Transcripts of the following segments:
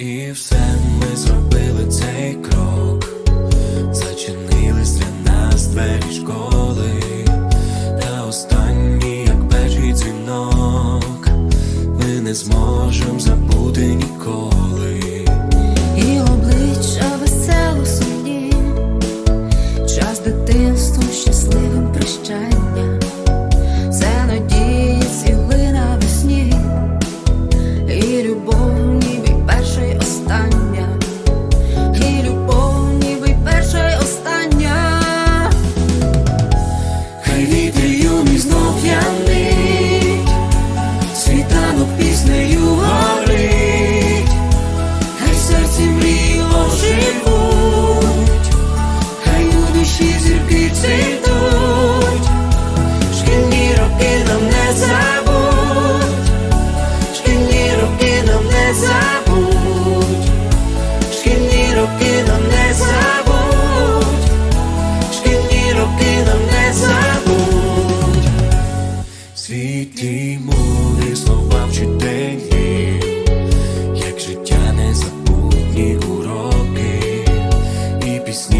І все ми зробили цей крок.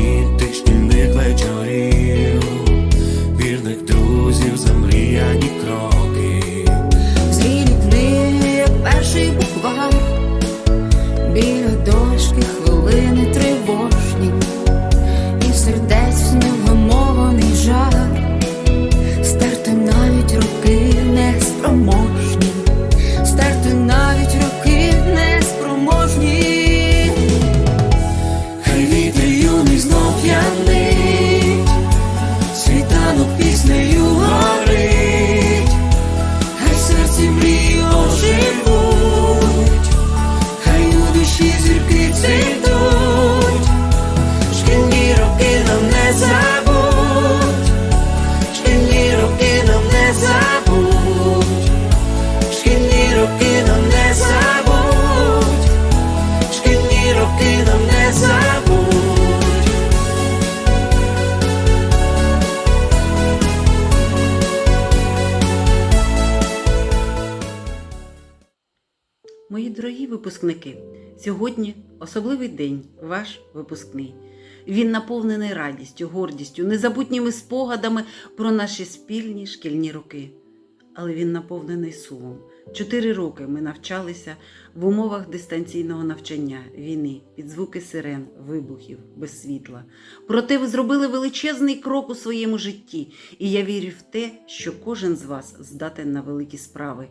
Пісні тих вечорів Вірних друзів замріяні кроки. Зрілі книги, як перший буквар, біля дошки хвилини випускники, сьогодні особливий день, ваш випускний. Він наповнений радістю, гордістю, незабутніми спогадами про наші спільні шкільні роки. Але він наповнений сумом. Чотири роки ми навчалися в умовах дистанційного навчання, війни, під звуки сирен, вибухів, без світла. Проте ви зробили величезний крок у своєму житті, і я вірю в те, що кожен з вас здатен на великі справи.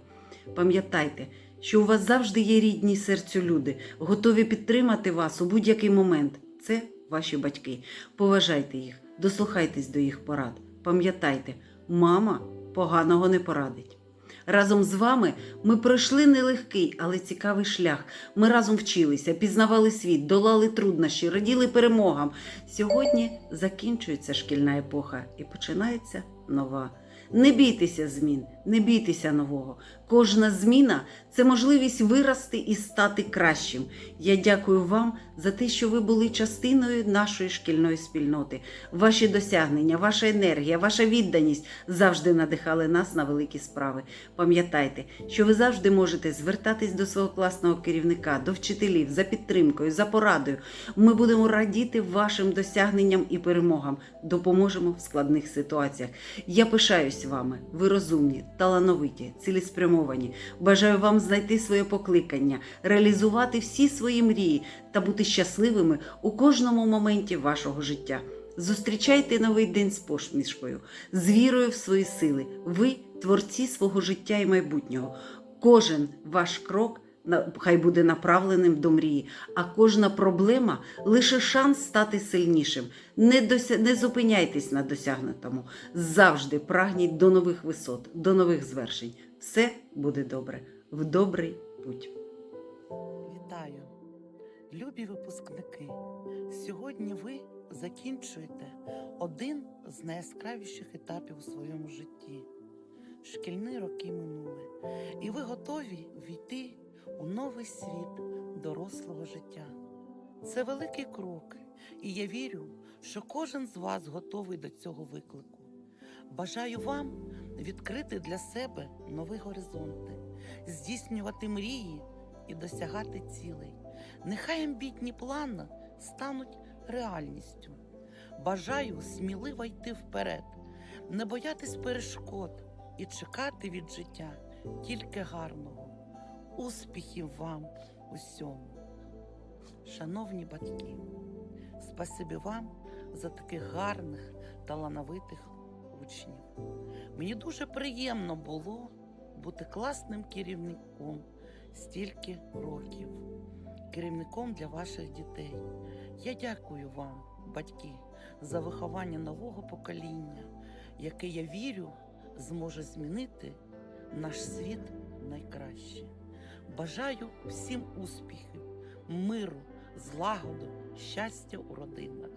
Пам'ятайте, що у вас завжди є рідні серцю люди, готові підтримати вас у будь-який момент. Це ваші батьки. Поважайте їх, дослухайтесь до їх порад. Пам'ятайте, мама поганого не порадить. Разом з вами ми пройшли нелегкий, але цікавий шлях. Ми разом вчилися, пізнавали світ, долали труднощі, раділи перемогам. Сьогодні закінчується шкільна епоха і починається нова. Не бійтеся змін, не бійтеся нового. Кожна зміна це можливість вирости і стати кращим. Я дякую вам за те, що ви були частиною нашої шкільної спільноти. Ваші досягнення, ваша енергія, ваша відданість завжди надихали нас на великі справи. Пам'ятайте, що ви завжди можете звертатись до свого класного керівника, до вчителів за підтримкою, за порадою. Ми будемо радіти вашим досягненням і перемогам, допоможемо в складних ситуаціях. Я пишаюсь вами. Ви розумні, талановиті, цілеспрямовані. Бажаю вам знайти своє покликання, реалізувати всі свої мрії та бути щасливими у кожному моменті вашого життя. Зустрічайте новий день з посмішкою, з вірою в свої сили. Ви творці свого життя і майбутнього. Кожен ваш крок хай буде направленим до мрії, а кожна проблема лише шанс стати сильнішим. Не, дося... не зупиняйтесь на досягнутому. Завжди прагніть до нових висот, до нових звершень. Все буде добре. В добрий путь. Вітаю, любі випускники. Сьогодні ви закінчуєте один з найяскравіших етапів у своєму житті. Шкільні роки минули, і ви готові у новий світ дорослого життя. Це великий крок, і я вірю, що кожен з вас готовий до цього виклику. Бажаю вам відкрити для себе нові горизонти, здійснювати мрії і досягати цілей. Нехай амбітні плани стануть реальністю. Бажаю сміливо йти вперед, не боятись перешкод і чекати від життя тільки гарного. Успіхів вам усьому. Шановні батьки, спасибі вам за таких гарних, талановитих учнів. Мені дуже приємно було бути класним керівником стільки років, керівником для ваших дітей. Я дякую вам, батьки, за виховання нового покоління, яке я вірю зможе змінити наш світ найкраще. Бажаю всім успіхів, миру, злагоду, щастя у родинах.